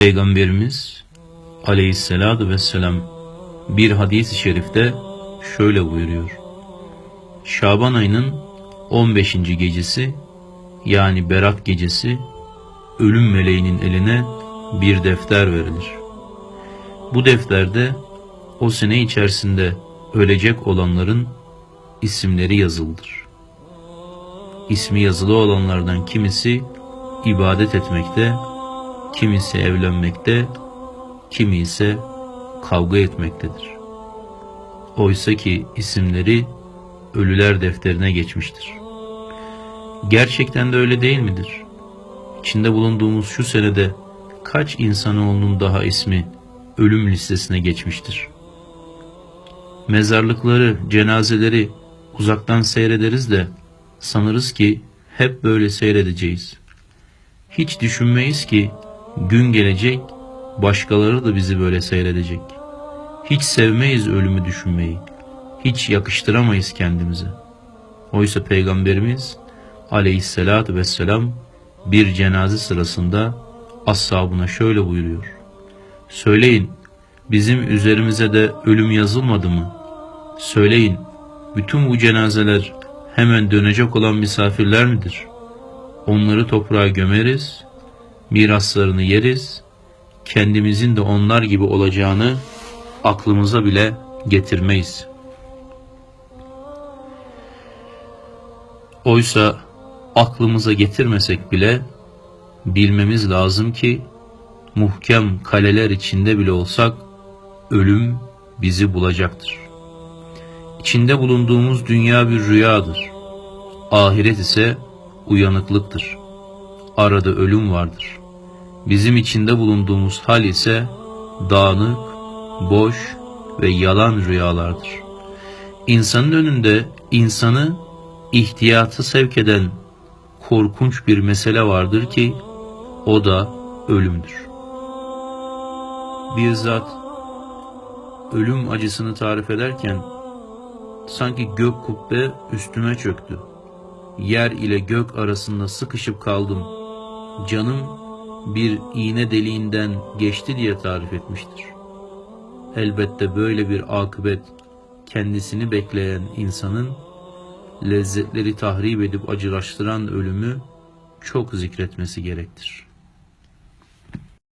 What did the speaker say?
Peygamberimiz aleyhissalatu vesselam bir hadis-i şerifte şöyle buyuruyor. Şaban ayının 15. gecesi yani Berat gecesi ölüm meleğinin eline bir defter verilir. Bu defterde o sene içerisinde ölecek olanların isimleri yazılıdır. İsmi yazılı olanlardan kimisi ibadet etmekte, kimisi evlenmekte, kimi ise kavga etmektedir. Oysa ki isimleri ölüler defterine geçmiştir. Gerçekten de öyle değil midir? İçinde bulunduğumuz şu senede kaç insanoğlunun daha ismi ölüm listesine geçmiştir? Mezarlıkları, cenazeleri uzaktan seyrederiz de sanırız ki hep böyle seyredeceğiz. Hiç düşünmeyiz ki gün gelecek başkaları da bizi böyle seyredecek. Hiç sevmeyiz ölümü düşünmeyi. Hiç yakıştıramayız kendimize. Oysa Peygamberimiz aleyhissalatü vesselam bir cenaze sırasında ashabına şöyle buyuruyor. Söyleyin bizim üzerimize de ölüm yazılmadı mı? Söyleyin bütün bu cenazeler hemen dönecek olan misafirler midir? Onları toprağa gömeriz, miraslarını yeriz, kendimizin de onlar gibi olacağını aklımıza bile getirmeyiz. Oysa aklımıza getirmesek bile bilmemiz lazım ki muhkem kaleler içinde bile olsak ölüm bizi bulacaktır. İçinde bulunduğumuz dünya bir rüyadır. Ahiret ise uyanıklıktır. Arada ölüm vardır. Bizim içinde bulunduğumuz hal ise dağınık, boş ve yalan rüyalardır. İnsanın önünde insanı ihtiyatı sevk eden korkunç bir mesele vardır ki o da ölümdür. Bir zat ölüm acısını tarif ederken sanki gök kubbe üstüme çöktü. Yer ile gök arasında sıkışıp kaldım. Canım bir iğne deliğinden geçti diye tarif etmiştir. Elbette böyle bir akıbet kendisini bekleyen insanın lezzetleri tahrip edip acılaştıran ölümü çok zikretmesi gerektir.